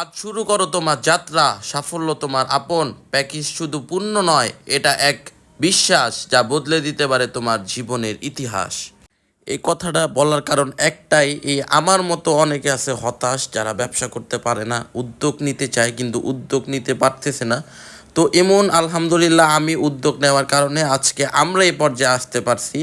আজ শুরু করো তোমার যাত্রা, সাফল্য তোমার আপন। প্যাকেজ শুধু পূর্ণ নয়, এটা এক বিশ্বাস যা বদলে দিতে পারে তোমার জীবনের ইতিহাস। এই কথাটা বলার কারণ একটাই, এই আমার মতো অনেকে আছে হতাশ, যারা ব্যবসা করতে পারে না, উদ্যোগ নিতে চায়, কিন্তু উদ্যোগ নিতে পারতেছে না। তো এমন আলহামদুলিল্লাহ আমি উদ্যোগ নেওয়ার কারণে আজকে আমরা এই পর্যায়ে আসতে পারছি।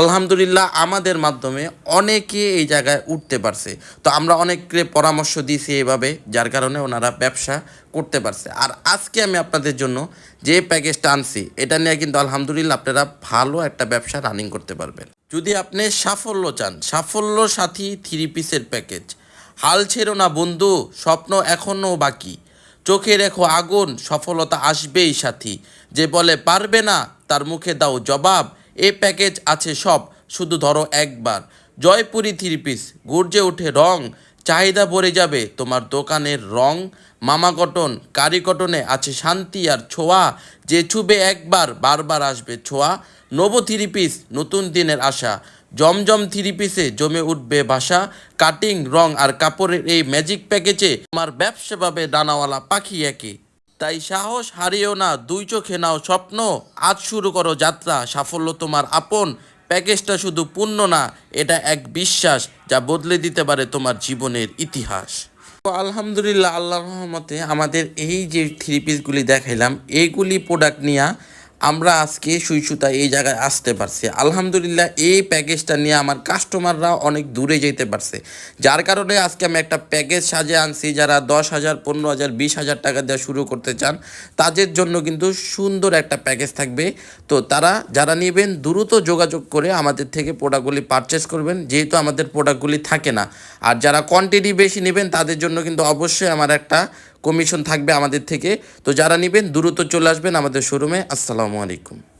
আলহামদুলিল্লাহ আমাদের মাধ্যমে অনেকে এই জায়গায় উঠতে পারছে। তো আমরা অনেককে পরামর্শ দিয়েছি এইভাবে, যার কারণে ওনারা ব্যবসা করতে পারছে। আর আজকে আমি আপনাদের জন্য যে প্যাকেজটা আনছি, এটা নিয়ে কিন্তু আলহামদুলিল্লাহ আপনারা ভালো একটা ব্যবসা রানিং করতে পারবেন। যদি আপনি সাফল্য চান, সাফল্য সাথী থ্রি পিসের প্যাকেজ হাল ছেড়ো না বন্ধু, স্বপ্ন এখনও বাকি। চোখে রেখো আগুন, সফলতা আসবেই সাথী। যে বলে, পারবে না? তার মুখে দাও জবাব। এ প্যাকেজ আছে সব, শুধু ধরো একবার। জয়পুরি থ্রি পিস, গর্জে ওঠে রং। চাহিদা পড়ে যাবে। তোমার দোকানের রং, মামা কটন, কারি কটনে আছে শান্তি আর ছোঁয়া। যে ছুবে একবার, বারবার আসবে ছোঁয়া। নব থ্রি পিস, নতুন দিনের আশা। জমজম থ্রি পিসে জমে উঠবে ভাষা কাটিং, রং আর কাপড়ের এই ম্যাজিক প্যাকেজে তোমার ব্যবসা পাবে ডানাওয়ালা পাখি একে। তাই সাহস হারিও না, দুই চোখে নাও স্বপ্ন। আজ শুরু করো যাত্রা। সাফল্য তোমার আপন। প্যাকেজটা শুধু পূর্ণ না, এটা এক বিশ্বাস যা বদলে দিতে পারে তোমার জীবনের ইতিহাস। আলহামদুলিল্লাহ আল্লাহ রহমতে আমাদের এই যে থ্রি পিসগুলি দেখাইলাম এইগুলি প্রোডাক্ট নিয়ে আমরা আজকে সুই সুতা এই জায়গায় আসতে পারছি। আলহামদুলিল্লাহ এই প্যাকেজটা নিয়ে আমার কাস্টমাররা অনেক দূরে যেতে পারছে। যার কারণে আজকে আমি একটা প্যাকেজ সাজে আনছি যারা দশ হাজার, পনেরো হাজার, বিশ হাজার টাকা দেওয়া শুরু করতে চান, তাদের জন্য কিন্তু সুন্দর একটা প্যাকেজ থাকবে। তো তারা যারা নেবেন, দ্রুত যোগাযোগ করে আমাদের থেকে প্রোডাক্টগুলি পারচেস করবেন, যেহেতু আমাদের প্রোডাক্টগুলি থাকে না। আর যারা কোয়ান্টিটি বেশি নেবেন, তাদের জন্য কিন্তু অবশ্যই আমার একটা কমিশন থাকবে আমাদের থেকে। তো যারা নেবেন দ্রুত চলে আসবেন আমাদের শোরুমে। আসসালামু আলাইকুম।